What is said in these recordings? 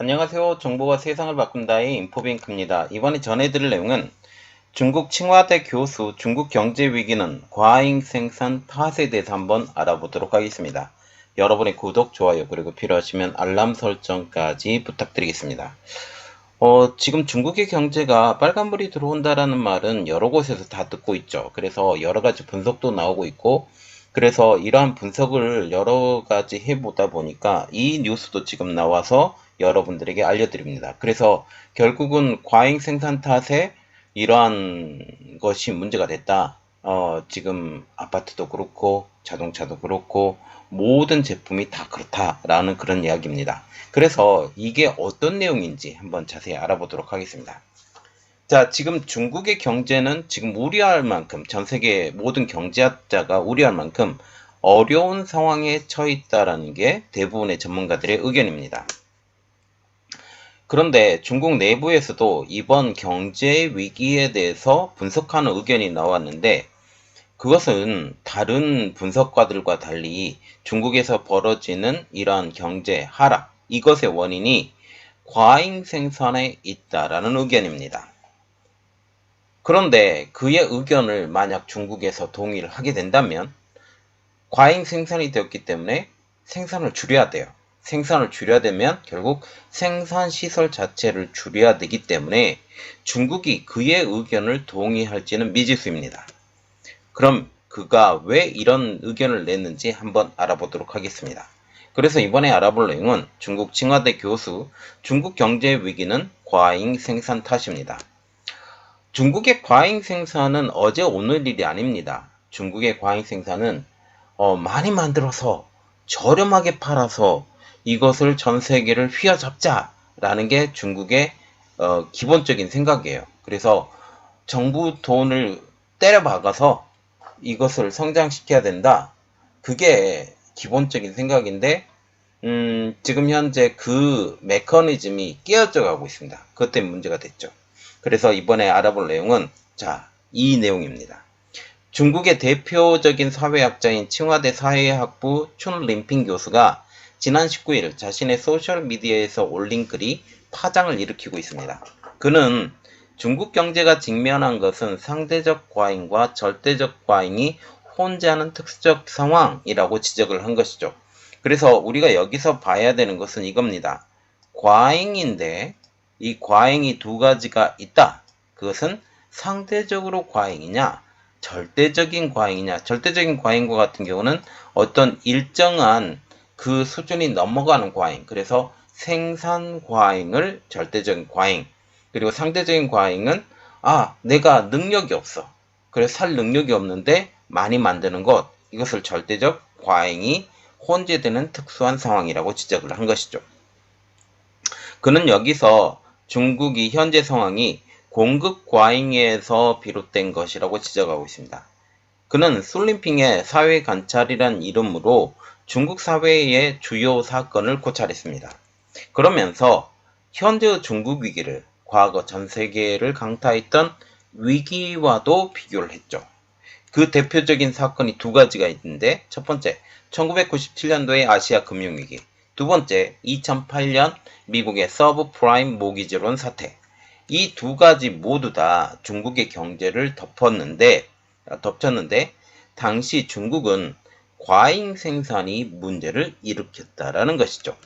안녕하세요. 정보가 세상을 바꾼다의 인포뱅크입니다. 이번에 전해드릴 내용은 중국 칭화대 교수 중국 경제 위기는 과잉 생산 탓에 대해서 한번 알아보도록 하겠습니다. 여러분의 구독, 좋아요, 그리고 필요하시면 알람 설정까지 부탁드리겠습니다. 어, 지금 중국의 경제가 빨간불이 들어온다라는 말은 여러 곳에서 다 듣고 있죠. 그래서 여러 가지 분석도 나오고 있고, 그래서 이러한 분석을 여러 가지 해보다 보니까 이 뉴스도 지금 나와서 여러분들에게 알려드립니다. 그래서 결국은 과잉 생산 탓에 이러한 것이 문제가 됐다. 어, 지금 아파트도 그렇고 자동차도 그렇고 모든 제품이 다 그렇다라는 그런 이야기입니다. 그래서 이게 어떤 내용인지 한번 자세히 알아보도록 하겠습니다. 자, 지금 중국의 경제는 지금 우려할 만큼 전 세계 모든 경제학자가 우려할 만큼 어려운 상황에 처해 있다라는 게 대부분의 전문가들의 의견입니다. 그런데 중국 내부에서도 이번 경제 위기에 대해서 분석하는 의견이 나왔는데 그것은 다른 분석가들과 달리 중국에서 벌어지는 이러한 경제 하락, 이것의 원인이 과잉 생산에 있다라는 의견입니다. 그런데 그의 의견을 만약 중국에서 동의를 하게 된다면 과잉 생산이 되었기 때문에 생산을 줄여야 돼요. 생산을 줄여야 되면 결국 생산 시설 자체를 줄여야 되기 때문에 중국이 그의 의견을 동의할지는 미지수입니다. 그럼 그가 왜 이런 의견을 냈는지 한번 알아보도록 하겠습니다. 그래서 이번에 알아볼 내용은 중국 칭화대 교수 중국 경제 위기는 과잉 생산 탓입니다. 중국의 과잉 생산은 어제 오늘 일이 아닙니다. 중국의 과잉 생산은 어, 많이 만들어서 저렴하게 팔아서 이것을 전 세계를 휘어잡자라는 게 중국의 어, 기본적인 생각이에요. 그래서 정부 돈을 때려 박아서 이것을 성장시켜야 된다. 그게 기본적인 생각인데 음, 지금 현재 그 메커니즘이 깨어져 가고 있습니다. 그것 때문에 문제가 됐죠. 그래서 이번에 알아볼 내용은 자, 이 내용입니다. 중국의 대표적인 사회학자인 칭화대 사회학부 춘 림핑 교수가 지난 19일 자신의 소셜미디어에서 올린 글이 파장을 일으키고 있습니다. 그는 중국 경제가 직면한 것은 상대적 과잉과 절대적 과잉이 혼재하는 특수적 상황이라고 지적을 한 것이죠. 그래서 우리가 여기서 봐야 되는 것은 이겁니다. 과잉인데 이 과잉이 두 가지가 있다. 그것은 상대적으로 과잉이냐, 절대적인 과잉이냐. 절대적인 과잉과 같은 경우는 어떤 일정한 그 수준이 넘어가는 과잉. 그래서 생산 과잉을 절대적인 과잉. 그리고 상대적인 과잉은 아, 내가 능력이 없어. 그래서 살 능력이 없는데 많이 만드는 것. 이것을 절대적 과잉이 혼재되는 특수한 상황이라고 지적을 한 것이죠. 그는 여기서 중국이 현재 상황이 공급 과잉에서 비롯된 것이라고 지적하고 있습니다. 그는 술림핑의 사회 관찰이란 이름으로 중국 사회의 주요 사건을 고찰했습니다. 그러면서 현재 중국 위기를 과거 전 세계를 강타했던 위기와도 비교를 했죠. 그 대표적인 사건이 두 가지가 있는데 첫 번째 1997년도의 아시아 금융위기 두 번째 2008년 미국의 서브 프라임 모기지론 사태 이 두 가지 모두 다 중국의 경제를 덮었는데 덮쳤는데 당시 중국은 과잉 생산이 문제를 일으켰다라는 것이죠.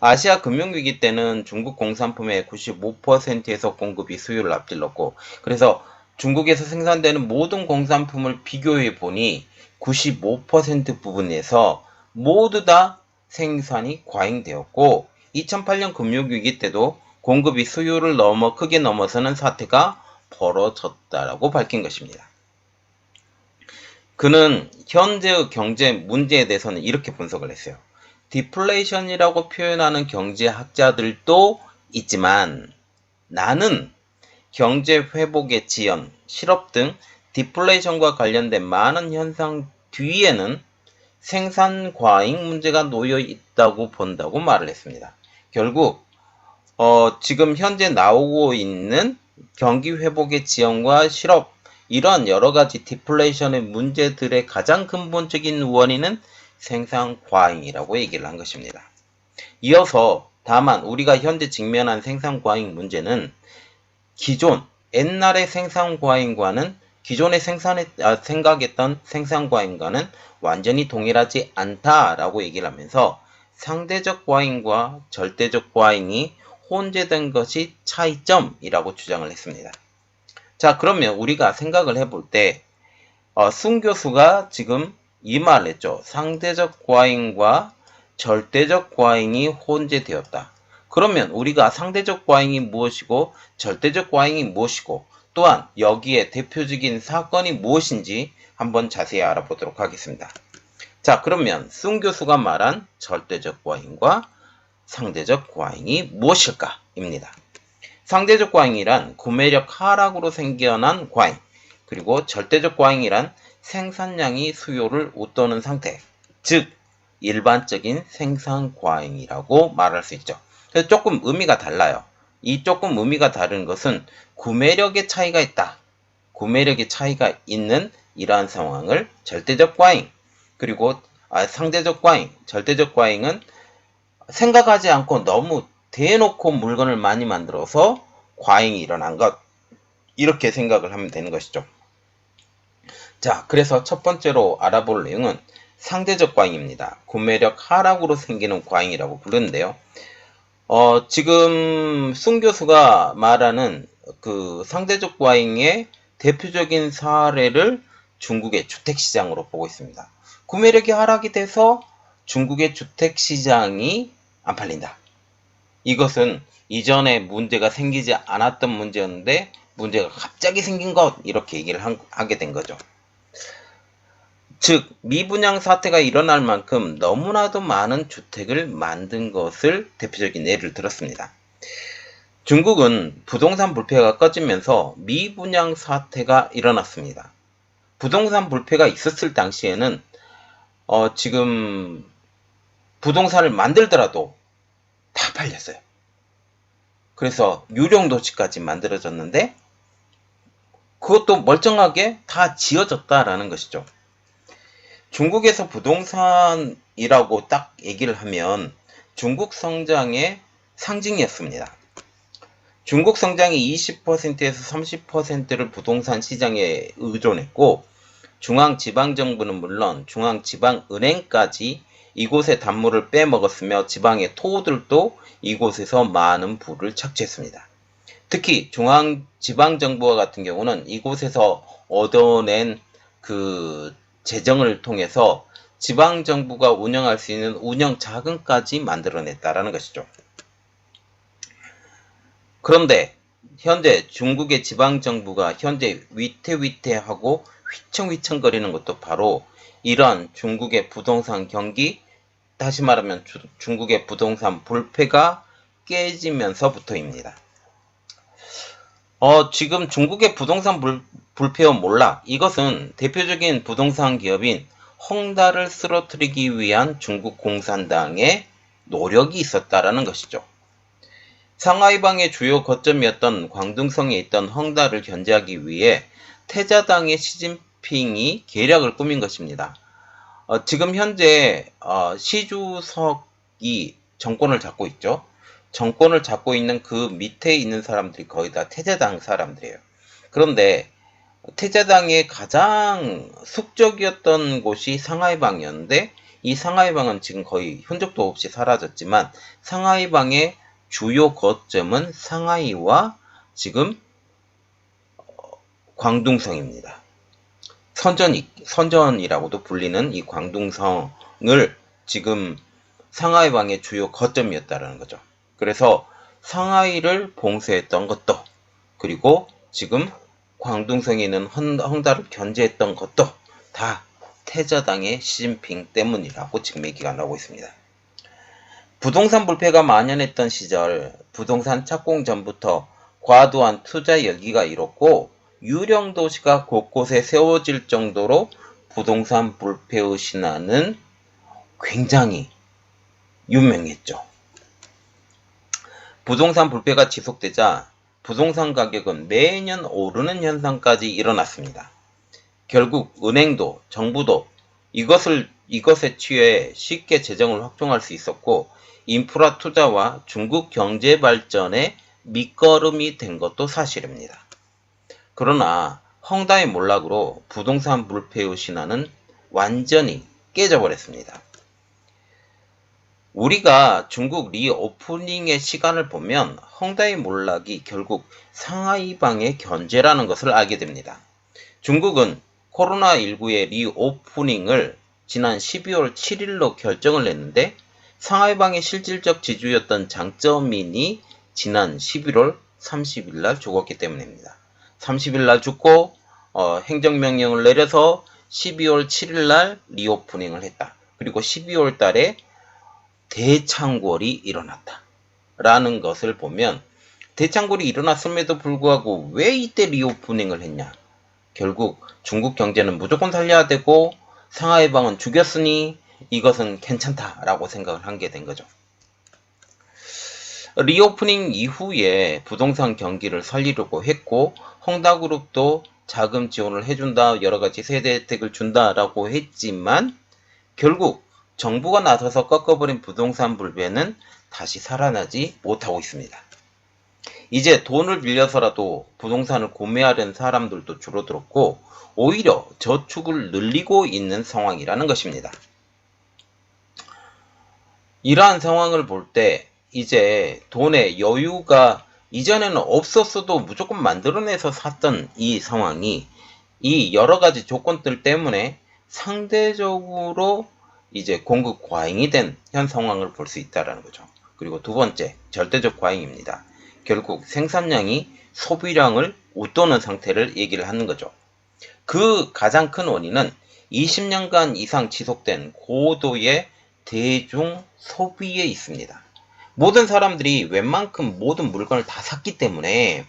아시아 금융위기 때는 중국 공산품의 95%에서 공급이 수요를 앞질렀고 그래서 중국에서 생산되는 모든 공산품을 비교해 보니 95% 부분에서 모두 다 생산이 과잉되었고 2008년 금융위기 때도 공급이 수요를 넘어 크게 넘어서는 사태가 벌어졌다라고 밝힌 것입니다. 그는 현재의 경제 문제에 대해서는 이렇게 분석을 했어요. 디플레이션이라고 표현하는 경제학자들도 있지만 나는 경제 회복의 지연, 실업 등 디플레이션과 관련된 많은 현상 뒤에는 생산 과잉 문제가 놓여 있다고 본다고 말을 했습니다. 결국 어, 지금 현재 나오고 있는 경기 회복의 지연과 실업 이러한 여러 가지 디플레이션의 문제들의 가장 근본적인 원인은 생산 과잉이라고 얘기를 한 것입니다. 이어서 다만 우리가 현재 직면한 생산 과잉 문제는 기존 옛날의 생산 과잉과는 기존에 생산했, 아, 생각했던 생산 과잉과는 완전히 동일하지 않다라고 얘기를 하면서 상대적 과잉과 절대적 과잉이 혼재된 것이 차이점이라고 주장을 했습니다. 자, 그러면 우리가 생각을 해볼 때, 어, 순 교수가 지금 이 말을 했죠. 상대적 과잉과 절대적 과잉이 혼재되었다. 그러면 우리가 상대적 과잉이 무엇이고 절대적 과잉이 무엇이고 또한 여기에 대표적인 사건이 무엇인지 한번 자세히 알아보도록 하겠습니다. 자, 그러면 순 교수가 말한 절대적 과잉과 상대적 과잉이 무엇일까? 입니다. 상대적 과잉이란 구매력 하락으로 생겨난 과잉, 그리고 절대적 과잉이란 생산량이 수요를 웃도는 상태, 즉 일반적인 생산 과잉이라고 말할 수 있죠. 그래서 조금 의미가 달라요. 이 조금 의미가 다른 것은 구매력의 차이가 있다. 구매력의 차이가 있는 이러한 상황을 절대적 과잉, 그리고 아, 상대적 과잉, 절대적 과잉은 생각하지 않고 너무 대놓고 물건을 많이 만들어서 과잉이 일어난 것. 이렇게 생각을 하면 되는 것이죠. 자, 그래서 첫 번째로 알아볼 내용은 상대적 과잉입니다. 구매력 하락으로 생기는 과잉이라고 부르는데요. 어, 지금 순 교수가 말하는 그 상대적 과잉의 대표적인 사례를 중국의 주택시장으로 보고 있습니다. 구매력이 하락이 돼서 중국의 주택시장이 안 팔린다. 이것은 이전에 문제가 생기지 않았던 문제였는데 문제가 갑자기 생긴 것 이렇게 얘기를 한- 하게 된 거죠. 즉 미분양 사태가 일어날 만큼 너무나도 많은 주택을 만든 것을 대표적인 예를 들었습니다. 중국은 부동산 불패가 꺼지면서 미분양 사태가 일어났습니다. 부동산 불패가 있었을 당시에는 어, 지금 부동산을 만들더라도 다 팔렸어요. 그래서 유령 도시까지 만들어졌는데 그것도 멀쩡하게 다 지어졌다라는 것이죠. 중국에서 부동산이라고 딱 얘기를 하면 중국 성장의 상징이었습니다. 중국 성장이 20%에서 30%를 부동산 시장에 의존했고 중앙지방정부는 물론 중앙지방은행까지 이곳의 단물을 빼먹었으며 지방의 토호들도 이곳에서 많은 부를 착취했습니다. 특히 중앙 지방 정부와 같은 경우는 이곳에서 얻어낸 그 재정을 통해서 지방 정부가 운영할 수 있는 운영 자금까지 만들어냈다라는 것이죠. 그런데 현재 중국의 지방 정부가 현재 위태위태하고 휘청휘청거리는 것도 바로 이런 중국의 부동산 경기, 다시 말하면 주- 중국의 부동산 불패가 깨지면서부터입니다. 어, 지금 중국의 부동산 불, 불패와 몰라. 이것은 대표적인 부동산 기업인 헝다를 쓰러뜨리기 위한 중국 공산당의 노력이 있었다라는 것이죠. 상하이방의 주요 거점이었던 광둥성에 있던 헝다를 견제하기 위해 태자당의 시진핑이 계략을 꾸민 것입니다. 어, 지금 현재 어, 시주석이 정권을 잡고 있죠. 정권을 잡고 있는 그 밑에 있는 사람들이 거의 다 태자당 사람들이에요. 그런데 태자당의 가장 숙적이었던 곳이 상하이방이었는데 이 상하이방은 지금 거의 흔적도 없이 사라졌지만 상하이방의 주요 거점은 상하이와 지금 어, 광둥성입니다. 선전이, 선전이라고도 불리는 이 광둥성을 지금 상하이방의 주요 거점이었다는 거죠. 그래서 상하이를 봉쇄했던 것도 그리고 지금 광둥성에 있는 헝- 헝다를 견제했던 것도 다 태자당의 시진핑 때문이라고 지금 얘기가 나오고 있습니다. 부동산 불패가 만연했던 시절 부동산 착공 전부터 과도한 투자 열기가 일었고 유령 도시가 곳곳에 세워질 정도로 부동산 불패의 신화는 굉장히 유명했죠. 부동산 불패가 지속되자 부동산 가격은 매년 오르는 현상까지 일어났습니다. 결국 은행도 정부도 이것을 이것에 취해 쉽게 재정을 확충할 수 있었고 인프라 투자와 중국 경제 발전의 밑거름이 된 것도 사실입니다. 그러나 헝다의 몰락으로 부동산 불패의 신화는 완전히 깨져버렸습니다. 우리가 중국 리오프닝의 시간을 보면 헝다의 몰락이 결국 상하이방의 견제라는 것을 알게 됩니다. 중국은 코로나19의 리오프닝을 지난 12월 7일로 결정을 냈는데 상하이방의 실질적 지주였던 장쩌민이 지난 11월 30일 날 죽었기 때문입니다. 30일 날 죽고 어, 행정명령을 내려서 12월 7일 날 리오프닝을 했다. 그리고 12월 달에 대창궐이 일어났다. 라는 것을 보면 대창궐이 일어났음에도 불구하고 왜 이때 리오프닝을 했냐? 결국 중국 경제는 무조건 살려야 되고 상하이방은 죽였으니 이것은 괜찮다라고 생각을 한 게 된 거죠. 리오프닝 이후에 부동산 경기를 살리려고 했고 헝다그룹도 자금 지원을 해준다 여러 가지 세대 혜택을 준다라고 했지만 결국 정부가 나서서 꺾어버린 부동산 불배는 다시 살아나지 못하고 있습니다. 이제 돈을 빌려서라도 부동산을 구매하려는 사람들도 줄어들었고 오히려 저축을 늘리고 있는 상황이라는 것입니다. 이러한 상황을 볼 때 이제 돈의 여유가 이전에는 없었어도 무조건 만들어내서 샀던 이 상황이 이 여러 가지 조건들 때문에 상대적으로 이제 공급 과잉이 된 현 상황을 볼 수 있다라는 거죠. 그리고 두 번째, 절대적 과잉입니다. 결국 생산량이 소비량을 웃도는 상태를 얘기를 하는 거죠. 그 가장 큰 원인은 20년간 이상 지속된 고도의 대중 소비에 있습니다. 모든 사람들이 웬만큼 모든 물건을 다 샀기 때문에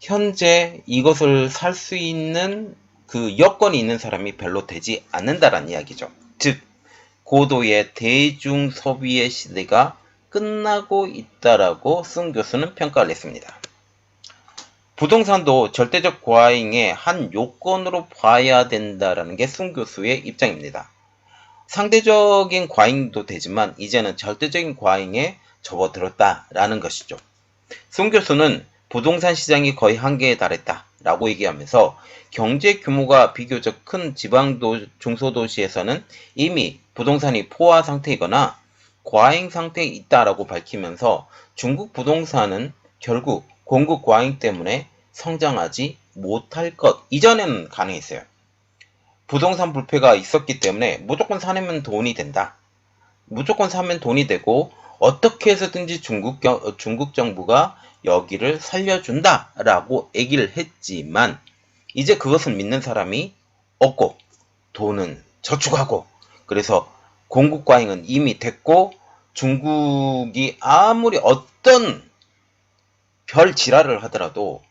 현재 이것을 살 수 있는 그 여건이 있는 사람이 별로 되지 않는다라는 이야기죠. 즉, 고도의 대중 소비의 시대가 끝나고 있다라고 승 교수는 평가를 했습니다. 부동산도 절대적 과잉의 한 요건으로 봐야 된다라는 게 승 교수의 입장입니다. 상대적인 과잉도 되지만 이제는 절대적인 과잉에 접어들었다라는 것이죠. 승 교수는 부동산 시장이 거의 한계에 달했다라고 얘기하면서 경제 규모가 비교적 큰 지방 도 중소도시에서는 이미 부동산이 포화 상태이거나 과잉 상태에 있다라고 밝히면서 중국 부동산은 결국 공급 과잉 때문에 성장하지 못할 것 이전에는 가능했어요. 부동산 불패가 있었기 때문에 무조건 사내면 돈이 된다. 무조건 사면 돈이 되고 어떻게 해서든지 중국, 경, 중국 정부가 여기를 살려준다라고 얘기를 했지만 이제 그것을 믿는 사람이 없고 돈은 저축하고 그래서 공급 과잉은 이미 됐고 중국이 아무리 어떤 별 지랄을 하더라도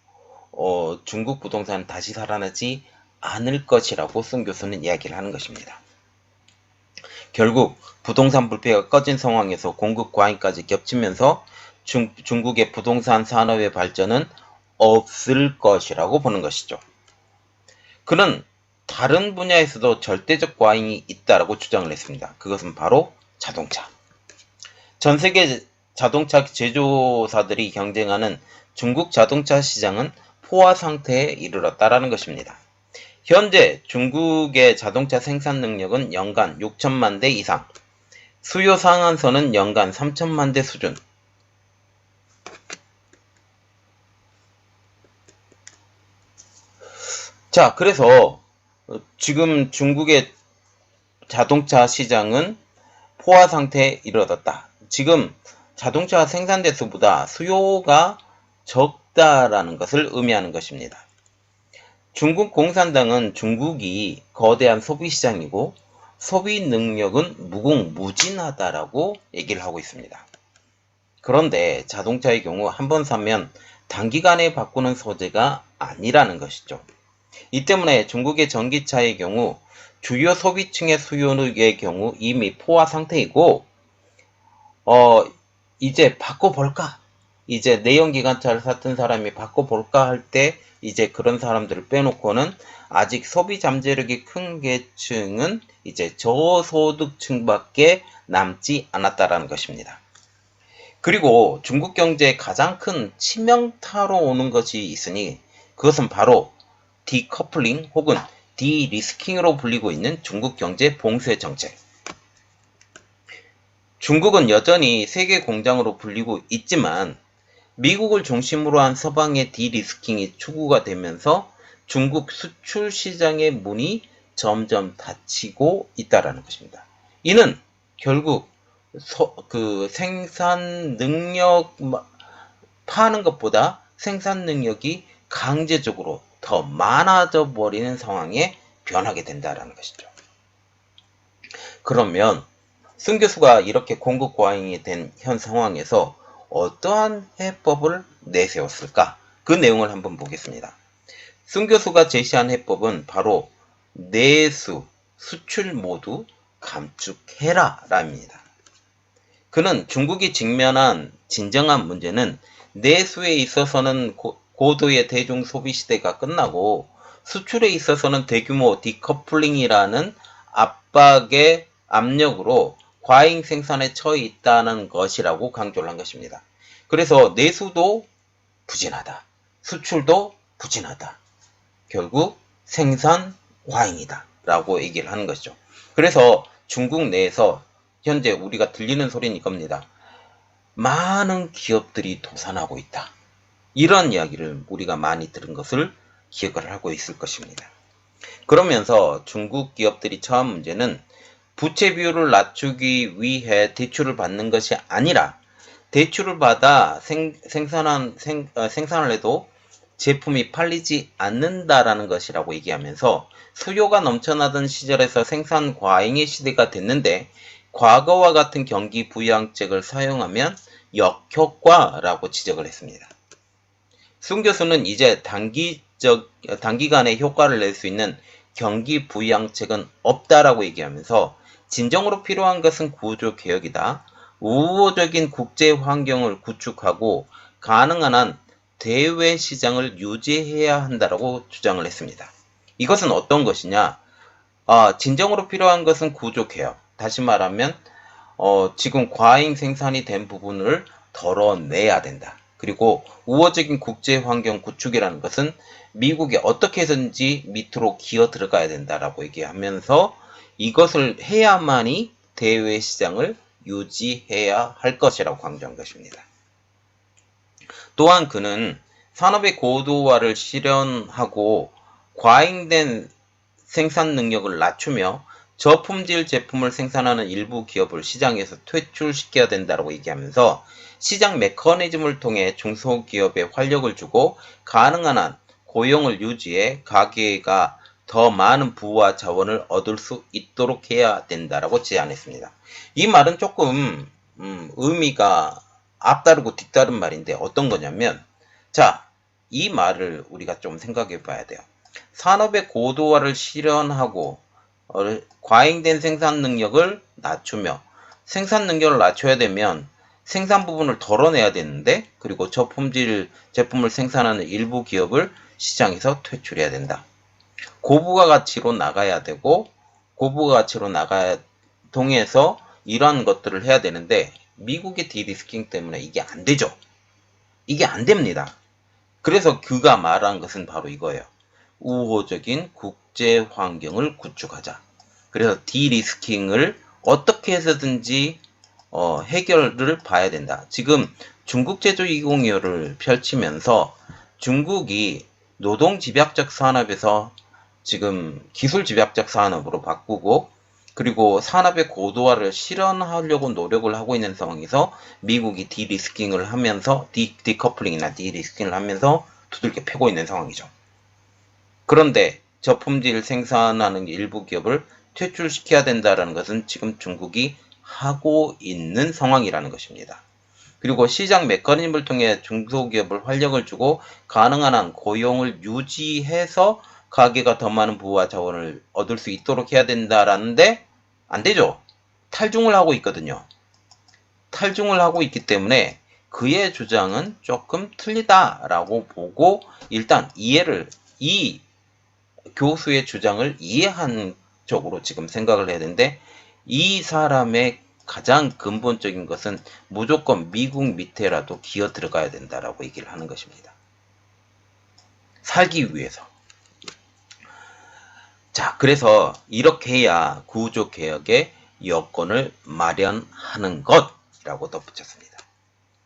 어, 중국 부동산은 다시 살아나지 않을 것이라고 승 교수는 이야기를 하는 것입니다. 결국 부동산 불패가 꺼진 상황에서 공급 과잉까지 겹치면서 중, 중국의 부동산 산업의 발전은 없을 것이라고 보는 것이죠. 그는 다른 분야에서도 절대적 과잉이 있다라고 주장을 했습니다. 그것은 바로 자동차. 전 세계 자동차 제조사들이 경쟁하는 중국 자동차 시장은 포화 상태에 이르렀다라는 것입니다. 현재 중국의 자동차 생산 능력은 연간 6천만 대 이상, 수요 상한선은 연간 3천만 대 수준. 자, 그래서 지금 중국의 자동차 시장은 포화 상태에 이르렀다. 지금 자동차 생산 대수보다 수요가 적다라는 것을 의미하는 것입니다. 중국 공산당은 중국이 거대한 소비 시장이고 소비 능력은 무궁무진하다라고 얘기를 하고 있습니다. 그런데 자동차의 경우 한 번 사면 단기간에 바꾸는 소재가 아니라는 것이죠. 이 때문에 중국의 전기차의 경우 주요 소비층의 수요의 경우 이미 포화 상태이고 어 이제 바꿔볼까 이제 내연 기관차를 샀던 사람이 바꿔볼까 할 때 이제 그런 사람들을 빼놓고는 아직 소비 잠재력이 큰 계층은 이제 저소득층밖에 남지 않았다라는 것입니다. 그리고 중국 경제의 가장 큰 치명타로 오는 것이 있으니 그것은 바로 디커플링 혹은 디리스킹으로 불리고 있는 중국 경제 봉쇄 정책. 중국은 여전히 세계 공장으로 불리고 있지만 미국을 중심으로 한 서방의 디리스킹이 추구가 되면서 중국 수출 시장의 문이 점점 닫히고 있다라는 것입니다. 이는 결국 서- 그 생산 능력 마- 파는 것보다 생산 능력이 강제적으로 더 많아져 버리는 상황에 변하게 된다라는 것이죠. 그러면 승 교수가 이렇게 공급 과잉이 된 현 상황에서 어떠한 해법을 내세웠을까? 그 내용을 한번 보겠습니다. 승 교수가 제시한 해법은 바로 내수, 수출 모두 감축해라 랍니다. 그는 중국이 직면한 진정한 문제는 내수에 있어서는 고, 고도의 대중 소비 시대가 끝나고 수출에 있어서는 대규모 디커플링이라는 압박의 압력으로 과잉 생산에 처해 있다는 것이라고 강조를 한 것입니다. 그래서 내수도 부진하다. 수출도 부진하다. 결국 생산 과잉이다. 라고 얘기를 하는 것이죠. 그래서 중국 내에서 현재 우리가 들리는 소리는 이겁니다. 많은 기업들이 도산하고 있다. 이런 이야기를 우리가 많이 들은 것을 기억을 하고 있을 것입니다. 그러면서 중국 기업들이 처한 문제는 부채 비율을 낮추기 위해 대출을 받는 것이 아니라 대출을 받아 생, 생산한, 생, 어, 생산을 해도 제품이 팔리지 않는다라는 것이라고 얘기하면서 수요가 넘쳐나던 시절에서 생산 과잉의 시대가 됐는데 과거와 같은 경기 부양책을 사용하면 역효과라고 지적을 했습니다. 순 교수는 이제 단기적, 단기간에 효과를 낼 수 있는 경기 부양책은 없다라고 얘기하면서 진정으로 필요한 것은 구조 개혁이다. 우호적인 국제 환경을 구축하고 가능한 한 대외 시장을 유지해야 한다라고 주장을 했습니다. 이것은 어떤 것이냐? 아, 진정으로 필요한 것은 구조 개혁. 다시 말하면 어, 지금 과잉 생산이 된 부분을 덜어내야 된다. 그리고 우호적인 국제 환경 구축이라는 것은 미국이 어떻게 해서든지 밑으로 기어 들어가야 된다라고 얘기하면서 이것을 해야만이 대외 시장을 유지해야 할 것이라고 강조한 것입니다. 또한 그는 산업의 고도화를 실현하고 과잉된 생산 능력을 낮추며 저품질 제품을 생산하는 일부 기업을 시장에서 퇴출시켜야 된다고 얘기하면서 시장 메커니즘을 통해 중소기업에 활력을 주고 가능한 한 고용을 유지해 가게가 더 많은 부와 자원을 얻을 수 있도록 해야 된다라고 제안했습니다. 이 말은 조금 음, 의미가 앞다르고 뒤따른 말인데 어떤 거냐면 자, 이 말을 우리가 좀 생각해 봐야 돼요. 산업의 고도화를 실현하고 어, 과잉된 생산 능력을 낮추며 생산 능력을 낮춰야 되면 생산 부분을 덜어내야 되는데 그리고 저품질 제품을 생산하는 일부 기업을 시장에서 퇴출해야 된다. 고부가 가치로 나가야 되고 고부가 가치로 나가야 통해서 이러한 것들을 해야 되는데 미국의 디리스킹 때문에 이게 안 되죠. 이게 안 됩니다. 그래서 그가 말한 것은 바로 이거예요. 우호적인 국제 환경을 구축하자. 그래서 디리스킹을 어떻게 해서든지 어, 해결을 봐야 된다. 지금 중국 제조 2025를 펼치면서 중국이 노동 집약적 산업에서 지금 기술 집약적 산업으로 바꾸고 그리고 산업의 고도화를 실현하려고 노력을 하고 있는 상황에서 미국이 디리스킹을 하면서 디, 디커플링이나 디리스킹을 하면서 두들겨 패고 있는 상황이죠. 그런데 저품질 생산하는 일부 기업을 퇴출시켜야 된다는 것은 지금 중국이 하고 있는 상황이라는 것입니다. 그리고 시장 메커니즘을 통해 중소기업을 활력을 주고 가능한 한 고용을 유지해서 가게가 더 많은 부와 자원을 얻을 수 있도록 해야 된다라는데 안 되죠. 탈중을 하고 있거든요. 탈중을 하고 있기 때문에 그의 주장은 조금 틀리다라고 보고 일단 이해를 이 교수의 주장을 이해한 쪽으로 지금 생각을 해야 되는데 이 사람의 가장 근본적인 것은 무조건 미국 밑에라도 기어 들어가야 된다라고 얘기를 하는 것입니다. 살기 위해서. 자, 그래서 이렇게 해야 구조 개혁의 여건을 마련하는 것이라고 덧붙였습니다.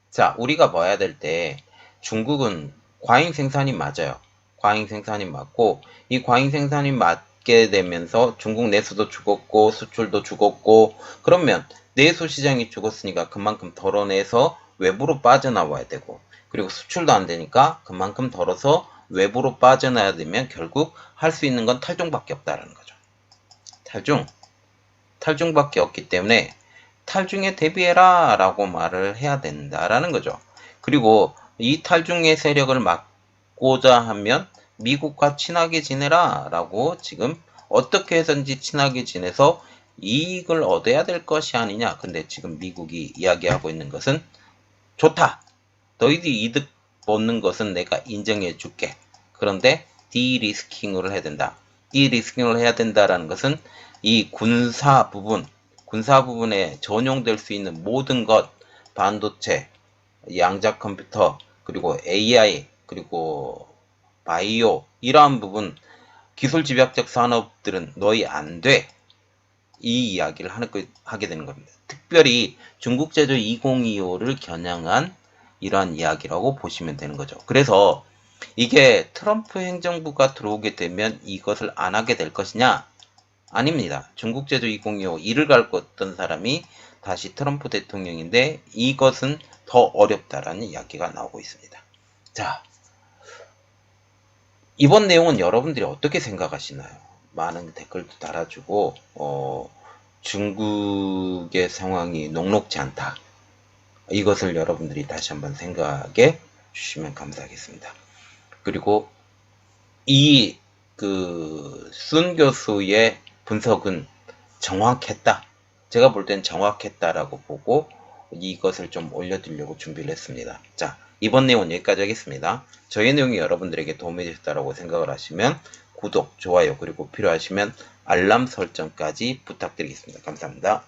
자, 우리가 봐야 될 때 중국은 과잉 생산이 맞아요. 과잉 생산이 맞고 이 과잉 생산이 맞게 되면서 중국 내수도 죽었고 수출도 죽었고 그러면 내수 시장이 죽었으니까 그만큼 덜어내서 외부로 빠져나와야 되고 그리고 수출도 안 되니까 그만큼 덜어서 외부로 빠져나야 되면 결국 할 수 있는 건 탈중밖에 없다라는 거죠. 탈중. 탈중밖에 없기 때문에 탈중에 대비해라 라고 말을 해야 된다라는 거죠. 그리고 이 탈중의 세력을 막고자 하면 미국과 친하게 지내라 라고 지금 어떻게 해서든지 친하게 지내서 이익을 얻어야 될 것이 아니냐. 근데 지금 미국이 이야기하고 있는 것은 좋다. 너희들이 이득 보는 것은 내가 인정해 줄게. 그런데 디리스킹을 해야 된다. 디리스킹을 해야 된다라는 것은 이 군사 부분, 군사 부분에 전용될 수 있는 모든 것, 반도체, 양자 컴퓨터, 그리고 AI, 그리고 바이오, 이러한 부분, 기술 집약적 산업들은 너희 안 돼. 이 이야기를 하게 되는 겁니다. 특별히 중국 제조 2025를 겨냥한 이러한 이야기라고 보시면 되는 거죠. 그래서 이게 트럼프 행정부가 들어오게 되면 이것을 안 하게 될 것이냐? 아닙니다. 중국 제조 2025 이를 갈궜던 사람이 다시 트럼프 대통령인데 이것은 더 어렵다라는 이야기가 나오고 있습니다. 자, 이번 내용은 여러분들이 어떻게 생각하시나요? 많은 댓글도 달아주고 어, 중국의 상황이 녹록지 않다. 이것을 여러분들이 다시 한번 생각해 주시면 감사하겠습니다. 그리고 이 그 순 교수의 분석은 정확했다. 제가 볼 땐 정확했다라고 보고 이것을 좀 올려드리려고 준비를 했습니다. 자, 이번 내용은 여기까지 하겠습니다. 저희 내용이 여러분들에게 도움이 되셨다고 생각을 하시면 구독, 좋아요, 그리고 필요하시면 알람 설정까지 부탁드리겠습니다. 감사합니다.